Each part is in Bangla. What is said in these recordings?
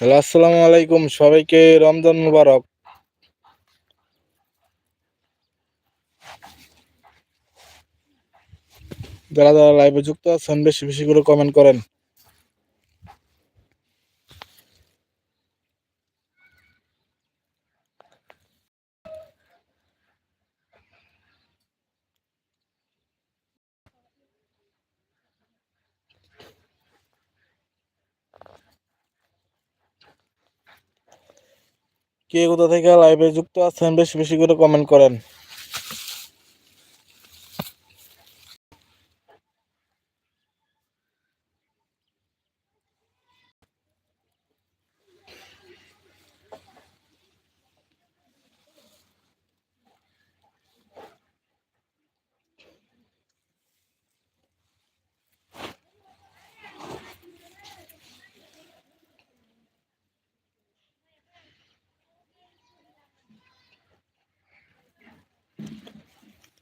হ্যালো, আসসালামু আলাইকুম। সবাইকে রমজান মুবারক। যারা যারা লাইভে যুক্ত আছেন, বেশি বেশি করে কমেন্ট করেন। কে কোথা থেকে লাইভে যুক্ত আছেন বেশি বেশি করে কমেন্ট করেন।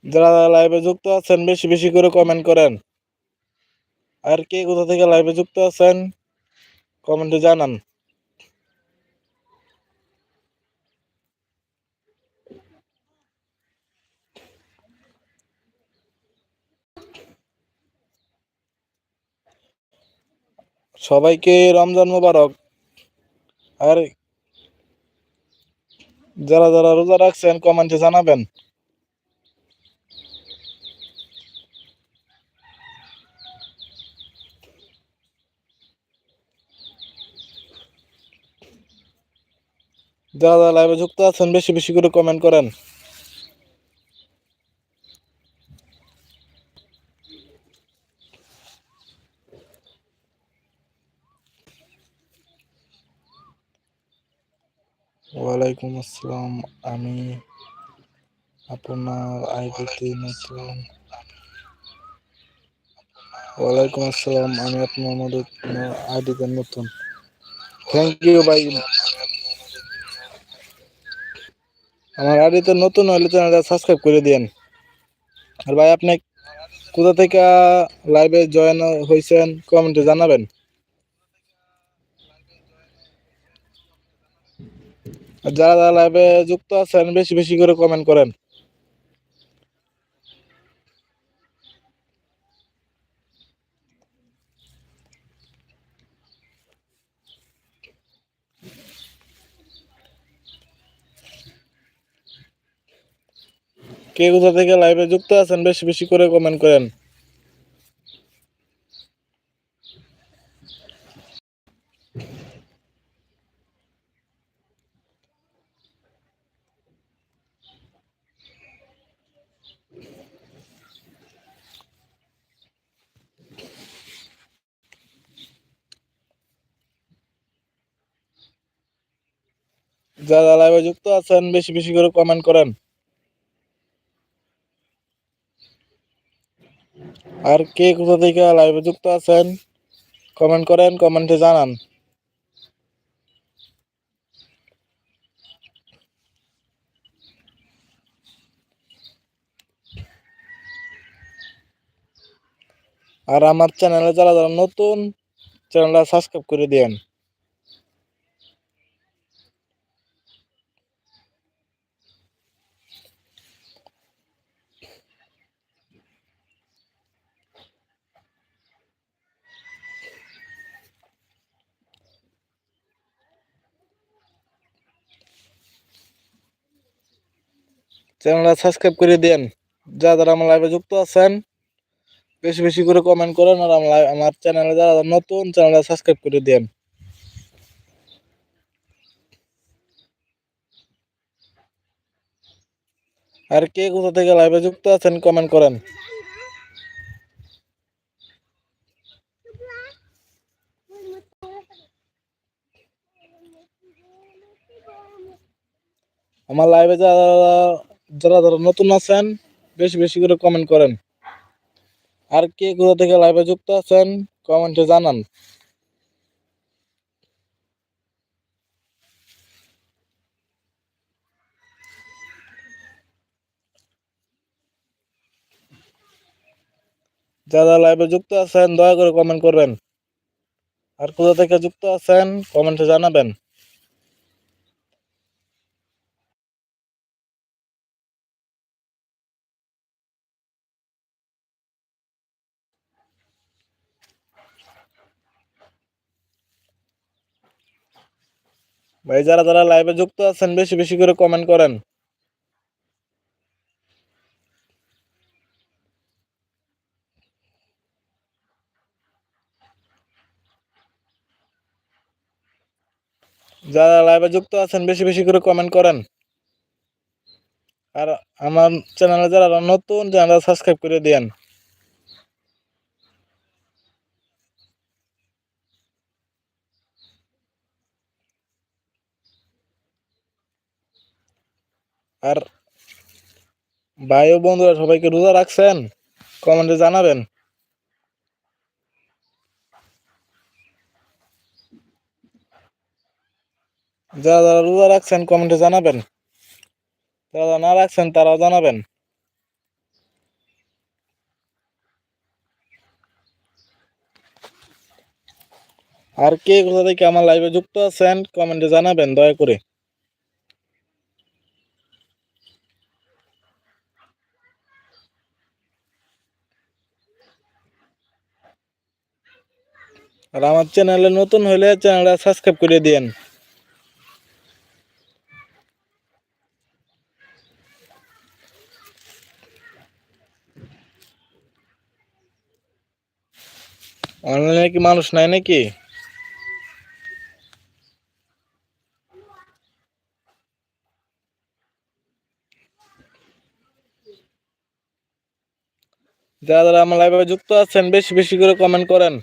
যারা লাইভে যুক্ত আছেন, বেশি বেশি করে কমেন্ট করেন। আর কে কোথা থেকে লাইভে যুক্ত আছেন কমেন্টে জানান। সবাইকে রমজান মোবারক। আর যারা যারা রোজা রাখছেন কমেন্টে জানাবেন। যারা যারা লাইভে যুক্ত আছেন, বেশি বেশি করে কমেন্ট করেন। ওয়ালাইকুম আসসালাম, আমি আপনার আইডিতে নতুন ওয়ালাইকুম আসসালাম, আমি আপনার মধ্যে আইডিতে নতুন। থ্যাংক ইউ ভাই। আমার তো নতুন হলে চ্যানেলটা সাবস্ক্রাইব করে দিন আর ভাই, আপনি কোথা থেকে লাইভে জয়েন হয়েছেন কমেন্টে জানাবেন। যারা যারা লাইভে যুক্ত আছেন, বেশি বেশি করে কমেন্ট করেন। কে কোথা থেকে লাইভে যুক্ত আছেন, বেশি বেশি করে কমেন্ট করেন। যারা লাইভে যুক্ত আছেন, বেশি বেশি করে কমেন্ট করেন। আর কে কোথা থেকে লাইভে যুক্ত আছেন কমেন্ট করেন কমেন্টে জানান। আর আমার চ্যানেলে যারা যারা নতুন চ্যানেলটা সাবস্ক্রাইব করে দিন চ্যানেলটা সাবস্ক্রাইব করে দেন। যা যারা আমার লাইভে যুক্ত আছেন, বেশি বেশি করে কমেন্ট করেন আর আমার আমার চ্যানেলে যারা নতুন চ্যানেলটা সাবস্ক্রাইব করে দেন। আর কে কোথা থেকে লাইভে যুক্ত আছেন কমেন্ট করেন। আমার লাইভে যারা যারা যারা নতুন আছেন, বেশি বেশি করে কমেন্ট করেন। আর কে কোথা থেকে লাইভে যুক্ত আছেন কমেন্টে জানান। যারা লাইভে যুক্ত আছেন, দয়া করে কমেন্ট করবেন। আর কোথা থেকে যুক্ত আছেন কমেন্টে জানাবেন। ভাই, যারা যারা লাইভে যুক্ত আছেন, বেশি বেশি করে কমেন্ট করেন। যারা লাইভে যুক্ত আছেন, বেশি বেশি করে কমেন্ট করেন। আর আমার চ্যানেলে যারা নতুন চ্যানেল সাবস্ক্রাইব করে দিয়েন। আর ভাই ও বন্ধুরা, সবাইকে রোজা রাখছেন? কমেন্টে জানাবেন। যারা যারা রোজা রাখছেন, কমেন্টে জানাবেন। যারা না রাখছেন, তারাও জানাবেন। আর কে কোথা থেকে আমার লাইভে যুক্ত আছেন, কমেন্টে জানাবেন, দয়া করে। আর আমার চ্যানেলে নতুন হলে চ্যানেলটা সাবস্ক্রাইব করে দিয়েন। অনলাইনে কি মানুষ নাই নাকি? যারা যারা আমার লাইভে যুক্ত আছেন, বেশি বেশি করে কমেন্ট করেন।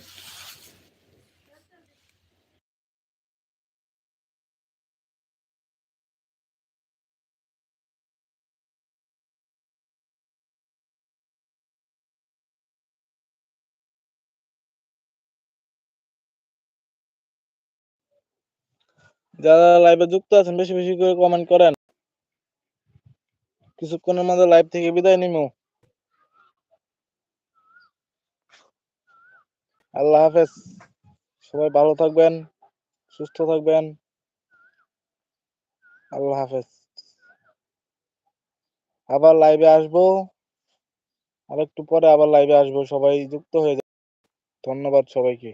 যারা লাইভে যুক্ত আছেন, বেশি বেশি করে কমেন্ট করেন। কিছুক্ষণের মধ্যে লাইভ থেকে বিদায় নিমু। আল্লাহ হাফেজ। সবাই ভালো থাকবেন, সুস্থ থাকবেন। আল্লাহ হাফেজ। আবার লাইভে আসব। আর একটু পরে আবার লাইভে আসব। সবাই যুক্ত হয়ে যাবে। ধন্যবাদ সবাইকে।